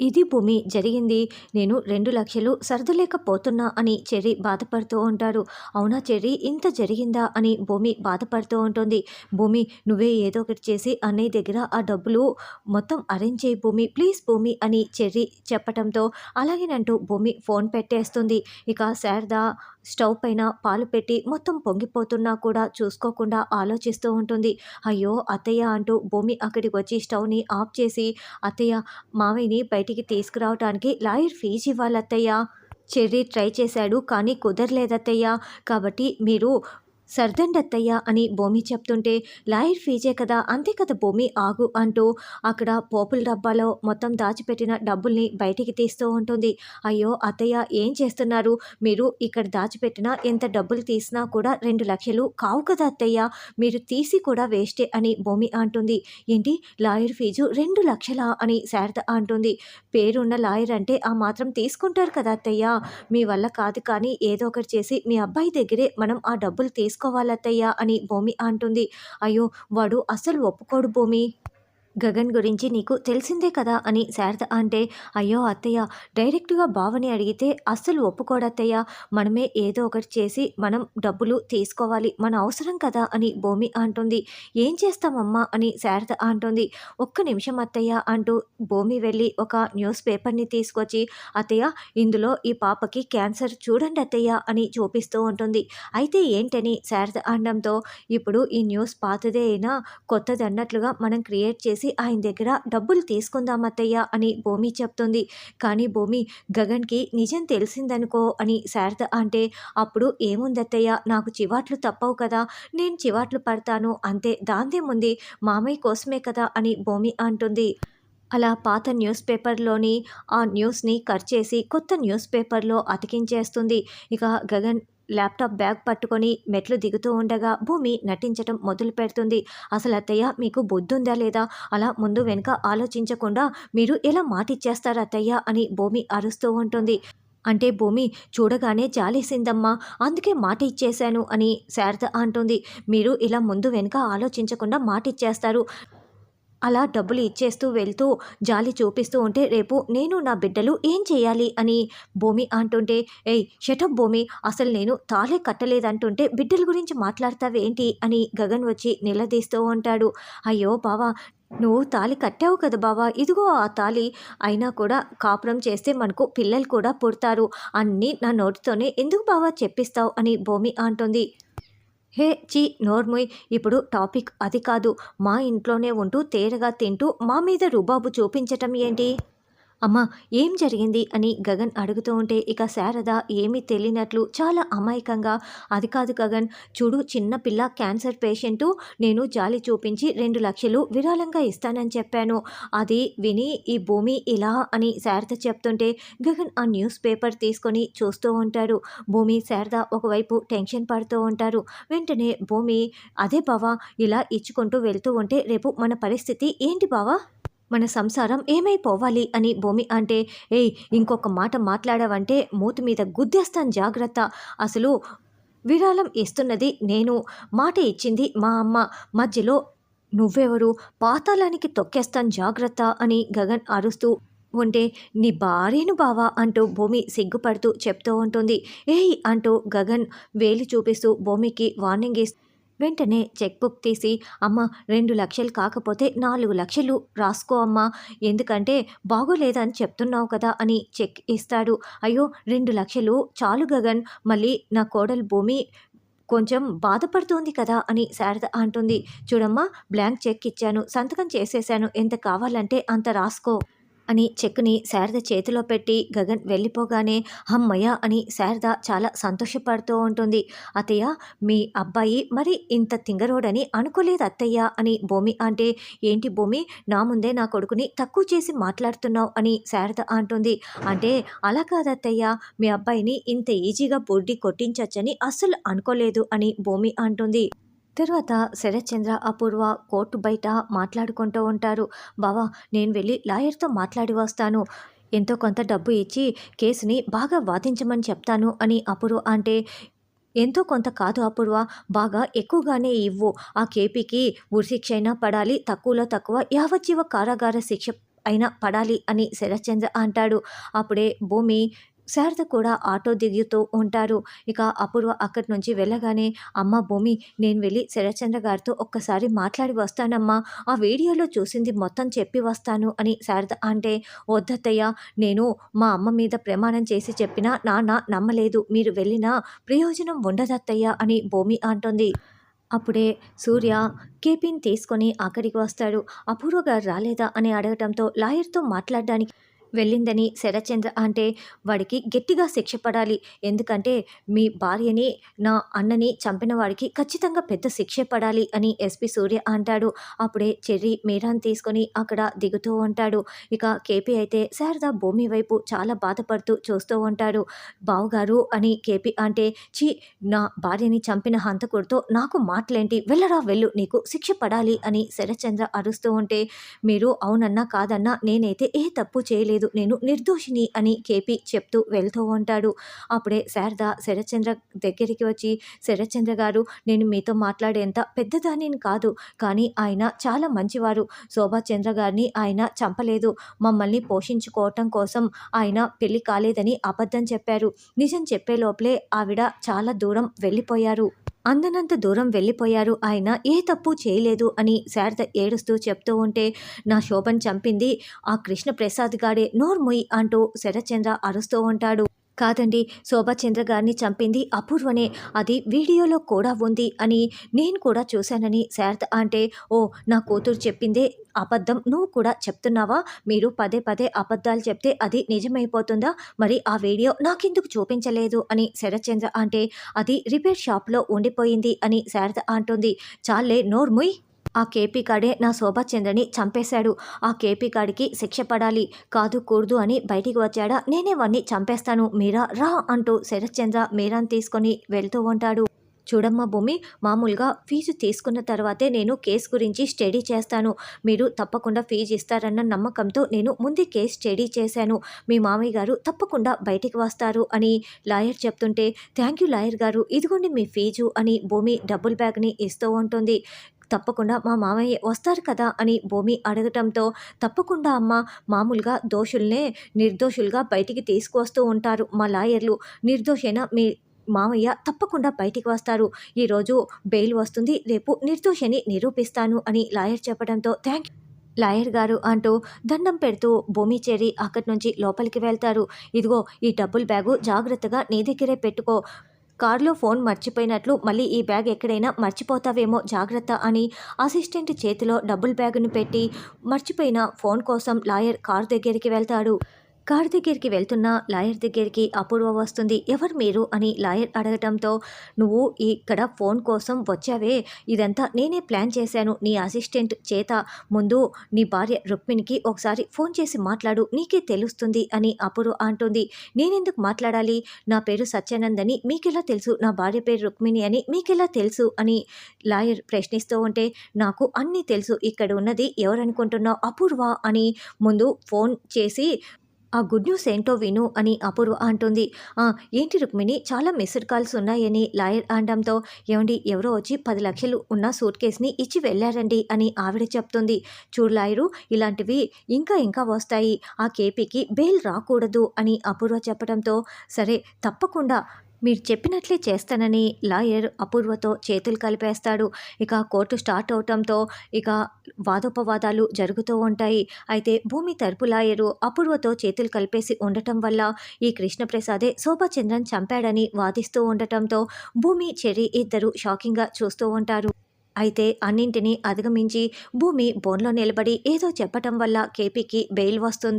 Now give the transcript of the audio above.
ఇది భూమి జరిగింది. నేను రెండు లక్షలు సర్దలేకపోతున్నా అని చెర్రీ బాధపడుతూ ఉంటాడు. అవునా చెర్రీ ఇంత జరిగిందా అని భూమి బాధపడుతూ ఉంటుంది. భూమి నువ్వే ఏదో ఒకటి చేసి అన్నయ్య దగ్గర ఆ డబ్బులు మొత్తం అరేంజ్ చేయి భూమి ప్లీజ్ భూమి అని చెర్రీ చెప్పటంతో అలాగేనంటూ భూమి ఫోన్ పెట్టేస్తుంది. ఇక శారద స్టవ్ పైన పాలు పెట్టి మొత్తం పొంగిపోతున్నా కూడా చూసుకోకుండా ఆలోచిస్తూ ఉంటుంది. అయ్యో అత్తయ్య అంటూ భూమి అక్కడికి వచ్చి స్టవ్ని ఆఫ్ చేసి అత్తయ్య మావయ్యని బయట బయటికి తీసుకురావటానికి లాయర్ ఫీజు ఇవ్వాలి అత్తయ్య చెర్రీ ట్రై చేశాడు కానీ కుదరలేదత్తయ్య. కాబట్టి మీరు సర్దండి అత్తయ్య అని భూమి చెప్తుంటే లాయర్ ఫీజే కదా అంతే కదా భూమి ఆగు అంటూ అక్కడ పోపుల డబ్బాలో మొత్తం దాచిపెట్టిన డబ్బుల్ని బయటికి తీస్తూ ఉంటుంది. అయ్యో అత్తయ్య ఏం చేస్తున్నారు? మీరు ఇక్కడ దాచిపెట్టిన ఎంత డబ్బులు తీసినా కూడా రెండు లక్షలు కావు కదా అత్తయ్య మీరు తీసి కూడా వేస్టే అని భూమి అంటుంది. ఏంటి? లాయర్ ఫీజు రెండు లక్షలా అని శారద అంటుంది. పేరున్న లాయర్ అంటే ఆ మాత్రం తీసుకుంటారు కదా అత్తయ్య మీ వల్ల కాదు కానీ ఏదో ఒకటి చేసి మీ అబ్బాయి దగ్గరే మనం ఆ డబ్బులు తీసుకు తీసుకోవాలత్తయ్య అని భూమి అంటుంది. అయ్యో వాడు అసలు ఒప్పుకోడు భూమి. గగన్ గురించి నీకు తెలిసిందే కదా అని శారద అంటే అయ్యో అత్తయ్య డైరెక్ట్గా బావని అడిగితే అస్సలు ఒప్పుకోడత్తయ్య. మనమే ఏదో ఒకటి చేసి మనం డబ్బులు తీసుకోవాలి మన అవసరం కదా అని భూమి అంటుంది. ఏం చేస్తామమ్మా అని శారద అంటుంది. ఒక్క నిమిషం అత్తయ్య అంటూ భూమి వెళ్ళి ఒక న్యూస్ పేపర్ని తీసుకొచ్చి అత్తయ్య ఇందులో ఈ పాపకి క్యాన్సర్ చూడండి అత్తయ్య అని చూపిస్తూ ఉంటుంది. అయితే ఏంటని శారద అనడంతో ఇప్పుడు ఈ న్యూస్ పాతదే అయినా కొత్తది అన్నట్లుగా మనం క్రియేట్ చేసి ఆయన దగ్గర డబ్బులు తీసుకుందాం అత్తయ్య అని భూమి చెప్తుంది. కానీ భూమి గగన్కి నిజం తెలిసిందనుకో అని శారద అంటే అప్పుడు ఏముందత్తయ్య నాకు చివాట్లు తప్పవు కదా. నేను చివాట్లు పడతాను. అంతే దాందేముంది మామయ్య కోసమే కదా అని భూమి అంటుంది. అలా పాత న్యూస్ పేపర్లోని ఆ న్యూస్ని కట్ చేసి కొత్త న్యూస్ పేపర్లో అతికించేస్తుంది. ఇక గగన్ ల్యాప్టాప్ బ్యాగ్ పట్టుకొని మెట్లు దిగుతూ ఉండగా భూమి నటించటం మొదలు పెడుతుంది. అసలు అత్తయ్య మీకు బుద్ధుందా లేదా అలా ముందు వెనుక ఆలోచించకుండా మీరు ఎలా మాటిచ్చేస్తారు అత్తయ్య అని భూమి అరుస్తూ ఉంటుంది. అంటే భూమి చూడగానే జాలేసిందమ్మా అందుకే మాట ఇచ్చేశాను అని శారద అంటుంది. మీరు ఇలా ముందు వెనుక ఆలోచించకుండా మాట ఇచ్చేస్తారు అలా డబ్బులు ఇచ్చేస్తూ వెళ్తూ జాలి చూపిస్తూ ఉంటే రేపు నేను నా బిడ్డలు ఏం చేయాలి అని భూమి అంటుంటే ఏయ్ షటప్ భూమి అసలు నేను తాళే కట్టలేదంటుంటే బిడ్డల గురించి మాట్లాడతావేంటి అని గగన్ వచ్చి నిలదీస్తూ ఉంటాడు. అయ్యో బావా నువ్వు తాళి కట్టావు కదా బావా ఇదిగో ఆ తాళి. అయినా కూడా కాపురం చేస్తే మనకు పిల్లలు కూడా పుడతారు. అన్నీ నా నోటితోనే ఎందుకు బావా చెప్పిస్తావు అని భూమి అంటుంది. హే చీ నోర్ముయ్ ఇప్పుడు టాపిక్ అది కాదు. మా ఇంట్లోనే ఉంటూ తేరగా తింటూ మా మీద రుబాబు చూపించటం ఏంటి? అమ్మా ఏం జరిగింది? అని గగన్ అడుగుతూ ఉంటే ఇక శారద ఏమీ తెలియనట్లు చాలా అమాయకంగా అది కాదు గగన్ చూడు చిన్న పిల్ల క్యాన్సర్ పేషెంటు నేను జాలి చూపించి రెండు లక్షలు విరాళంగా ఇస్తానని చెప్పాను. అది విని ఈ భూమి ఇలా అని శారద చెప్తుంటే గగన్ ఆ న్యూస్ పేపర్ తీసుకొని చూస్తూ ఉంటాడు. భూమి శారద ఒకవైపు టెన్షన్ పడుతూ ఉంటారు. వెంటనే భూమి అదే బావా ఇలా ఇచ్చుకుంటూ వెళ్తూ ఉంటే రేపు మన పరిస్థితి ఏంటి బావా? మన సంసారం ఏమైపోవాలి అని భూమి అంటే ఏయ్ ఇంకొక మాట మాట్లాడావంటే మూతి మీద గుద్దేస్తాను జాగ్రత్త. అసలు విరాళం ఇస్తున్నది నేను. మాట ఇచ్చింది మా అమ్మ. మధ్యలో నువ్వెవరు? పాతాళానికి తొక్కేస్తాను జాగ్రత్త అని గగన్ అరుస్తూ ఉంటే నీ భార్యను బావా అంటూ భూమి సిగ్గుపడుతూ చెప్తూ ఉంటుంది. ఏయ్ అంటూ గగన్ వేలి చూపిస్తూ భూమికి వార్నింగ్ ఇస్తూ వెంటనే చెక్ బుక్ తీసి అమ్మ రెండు లక్షలు కాకపోతే నాలుగు లక్షలు రాసుకో అమ్మా ఎందుకంటే బాగోలేదని చెప్తున్నావు కదా అని చెక్ ఇస్తాడు. అయ్యో రెండు లక్షలు చాలు గగన్ మళ్ళీ నా కోడలు భూమి కొంచెం బాధపడుతోంది కదా అని శారద అంటుంది. చూడమ్మా బ్లాంక్ చెక్ ఇచ్చాను సంతకం చేసేసాను ఎంత కావాలంటే అంత రాసుకో. అని చెక్ని శారద చేతిలో పెట్టి గగన్ వెళ్ళిపోగానే అమ్మయ్య అని శారద చాలా సంతోషపడుతూ ఉంటుంది. అత్తయ్య మీ అబ్బాయి మరి ఇంత తింగరోడని అనుకోలేదు అత్తయ్య అని భూమి అంటే ఏంటి భూమి నా ముందే నా కొడుకుని తక్కువ చేసి మాట్లాడుతున్నావు అని శారద అంటుంది. అంటే అలా కాదు అత్తయ్య మీ అబ్బాయిని ఇంత ఈజీగా బొడ్డి కొట్టించచ్చని అస్సలు అనుకోలేదు అని భూమి అంటుంది. తర్వాత శరత్చంద్ర అపూర్వ కోర్టు బయట మాట్లాడుకుంటూ ఉంటారు. బావా నేను వెళ్ళి లాయర్తో మాట్లాడి వస్తాను. ఎంతో కొంత డబ్బు ఇచ్చి కేసుని బాగా వాదించమని చెప్తాను అని అపూర్వ అంటే ఎంతో కొంత కాదు అపూర్వ బాగా ఎక్కువగానే ఇవ్వు. ఆ కేపీకి ఉరిశిక్ష అయినా పడాలి తక్కువలో తక్కువ యావజ్జీవ కారాగార శిక్ష అయినా పడాలి అని శరత్చంద్ర అంటాడు. అప్పుడే భూమి శారద కూడా ఆటో దిగుతూ ఉంటారు. ఇక అపూర్వ అక్కడి నుంచి వెళ్ళగానే అమ్మ భూమి నేను వెళ్ళి శరత్చంద్ర గారితో ఒక్కసారి మాట్లాడి వస్తానమ్మా. ఆ వీడియోలో చూసింది మొత్తం చెప్పి వస్తాను అని శారద అంటే వద్దత్తయ్య నేను మా అమ్మ మీద ప్రమాణం చేసి చెప్పినా నాన్న నమ్మలేదు. మీరు వెళ్ళినా ప్రయోజనం ఉండదత్తయ్య అని భూమి అంటుంది. అప్పుడే సూర్య కేపిన్ తీసుకొని అక్కడికి వస్తాడు. అపూర్వ గారు రాలేదా? అని అడగటంతో లాయర్తో మాట్లాడడానికి వెళ్ళిందని శరచంద్ర అంటే వాడికి గట్టిగా శిక్ష పడాలి. ఎందుకంటే మీ భార్యని నా అన్నని చంపిన వాడికి ఖచ్చితంగా పెద్ద శిక్ష పడాలి అని ఎస్పి సూర్య అంటాడు. అప్పుడే చెర్రీ మీరాన్ తీసుకొని అక్కడ దిగుతూ ఉంటాడు. ఇక కేపీ అయితే శారద భూమి వైపు చాలా బాధపడుతూ చూస్తూ ఉంటాడు. బావుగారు అని కేపీ అంటే చి నా భార్యని చంపిన హంతకుడితో నాకు మాటలేంటి? వెళ్ళరా వెళ్ళు నీకు శిక్ష పడాలి అని శరచంద్ర అరుస్తూ ఉంటే మీరు అవునన్నా కాదన్నా నేనైతే ఏ తప్పు చేయలేదు. లేదు నేను నిర్దోషిని అని కేపీ చెప్తూ వెళ్తూ ఉంటాడు. అప్పుడే శారద శరచంద్ర దగ్గరికి వచ్చి శరచంద్ర గారు నేను మీతో మాట్లాడేంత పెద్దదానిని కాదు కానీ ఆయన చాలా మంచివారు. శోభాచంద్ర గారిని ఆయన చంపలేదు. మమ్మల్ని పోషించుకోవటం కోసం ఆయన పెళ్ళి కాలేదని అబద్ధం చెప్పారు. నిజం చెప్పే లోపలే ఆవిడ చాలా దూరం వెళ్ళిపోయారు. అందనంత దూరం వెళ్ళిపోయారు. ఆయన ఏ తప్పు చేయలేదు అని శారద ఏడుస్తూ చెప్తూ ఉంటే నా శోభన్ చంపింది. ఆ కృష్ణ ప్రసాద్ గాడే నోర్ముయ్ అంటూ శరత్చంద్ర అరుస్తూ ఉంటాడు. కాదండి శోభాచంద్ర గారిని చంపింది అపూర్వనే. అది వీడియోలో కూడా ఉంది అని నేను కూడా చూశానని. శారద అంటే ఓ నా కూతురు చెప్పిందే అబద్ధం. నువ్వు కూడా చెప్తున్నావా? మీరు పదే పదే అబద్ధాలు చెప్తే అది నిజమైపోతుందా? మరి ఆ వీడియో నాకెందుకు చూపించలేదు అని శరత్చంద్ర అంటే అది రిపేర్ షాప్లో ఉండిపోయింది అని శారద అంటుంది. చాలే నోర్ముయ్. ఆ కేపీ కాడే నా శోభాచంద్రని చంపేశాడు. ఆ కేపీ కాడికి శిక్ష పడాలి. కాదు కూడదు అని బయటికి వచ్చాడా? నేనే వాణ్ణి చంపేస్తాను. మీరా రా అంటూ శరత్చంద్ర మీరాన్ తీసుకొని వెళ్తూ ఉంటాడు. చూడమ్మా భూమి మామూలుగా ఫీజు తీసుకున్న తర్వాతే నేను కేసు గురించి స్టడీ చేస్తాను. మీరు తప్పకుండా ఫీజు ఇస్తారన్న నమ్మకంతో నేను ముందే కేసు స్టడీ చేశాను. మీ మామయ్య గారు తప్పకుండా బయటికి వస్తారు అని లాయర్ చెప్తుంటే థ్యాంక్ యూ లాయర్ గారు. ఇదిగోండి మీ ఫీజు అని భూమి డబుల్ బ్యాగ్ని ఇస్తూ ఉంటుంది. తప్పకుండా మా మామయ్య వస్తారు కదా అని భూమి అడగటంతో తప్పకుండా అమ్మ మామూలుగా దోషుల్నే నిర్దోషులుగా బయటికి తీసుకువస్తూ ఉంటారు మా లాయర్లు. నిర్దోషైన మీ మామయ్య తప్పకుండా బయటికి వస్తారు. ఈరోజు బెయిల్ వస్తుంది రేపు నిర్దోషిని నిరూపిస్తాను అని లాయర్ చెప్పడంతో థ్యాంక్ లాయర్ గారు అంటూ దండం పెడుతూ భూమి చేరి అక్కడి నుంచి లోపలికి వెళ్తారు. ఇదిగో ఈ డబ్బుల్ బ్యాగు జాగ్రత్తగా నీ దగ్గరే పెట్టుకో. కారులో ఫోన్ మర్చిపోయినట్లు మళ్ళీ ఈ బ్యాగ్ ఎక్కడైనా మర్చిపోతావేమో జాగ్రత్త అని అసిస్టెంట్ చేతిలో డబుల్ బ్యాగును పెట్టి మర్చిపోయిన ఫోన్ కోసం లాయర్ కారు దగ్గరికి వెళ్తాడు. కార్ దగ్గరికి వెళ్తున్న లాయర్ దగ్గరికి అపూర్వ వస్తుంది. ఎవరు మీరు? అని లాయర్ అడగటంతో నువ్వు ఇక్కడ ఫోన్ కోసం వచ్చావే? ఇదంతా నేనే ప్లాన్ చేశాను. నీ అసిస్టెంట్ చేత ముందు నీ భార్య రుక్మిణికి ఒకసారి ఫోన్ చేసి మాట్లాడు. నీకే తెలుస్తుంది అని అపూర్వ అంటుంది. నేనెందుకు మాట్లాడాలి? నా పేరు సత్యానందని మీకెలా తెలుసు? నా భార్య పేరు రుక్మిణి అని మీకెలా తెలుసు? అని లాయర్ ప్రశ్నిస్తూ ఉంటే నాకు అన్నీ తెలుసు. ఇక్కడ ఉన్నది ఎవరనుకుంటున్నావు? అపూర్వ అని ముందు ఫోన్ చేసి ఆ గుడ్ న్యూస్ ఏంటో విను అని అపూర్వ అంటుంది. ఏంటి రుక్మిణి చాలా మిస్డ్ కాల్స్ ఉన్నాయని లాయర్ అనడంతో ఏమండి ఎవరో వచ్చి పది లక్షలు ఉన్న సూట్ కేసుని ఇచ్చి వెళ్ళారండి అని ఆవిడ చెప్తుంది. చూడు లాయరు ఇలాంటివి ఇంకా ఇంకా వస్తాయి. ఆ కేపీకి బెయిల్ రాకూడదు అని అపూర్వ చెప్పడంతో సరే తప్పకుండా మీరు చెప్పినట్లే చేస్తానని లాయర్ అపూర్వతో చేతులు కలిపేస్తాడు. ఇక కోర్టు స్టార్ట్ అవటంతో ఇక వాదోపవాదాలు జరుగుతూ ఉంటాయి. అయితే భూమి తరపు లాయరు అపూర్వతో చేతులు కలిపేసి ఉండటం వల్ల ఈ కృష్ణప్రసాదే శోభాచంద్రన్ చంపాడని వాదిస్తూ ఉండటంతో భూమి చెరి ఇద్దరు షాకింగ్గా చూస్తూ ఉంటారు. అయితే అన్నింటినీ అధిగమించి భూమి బోన్లో నిలబడి ఏదో చెప్పటం వల్ల కేపీకి బెయిల్ వస్తుంది.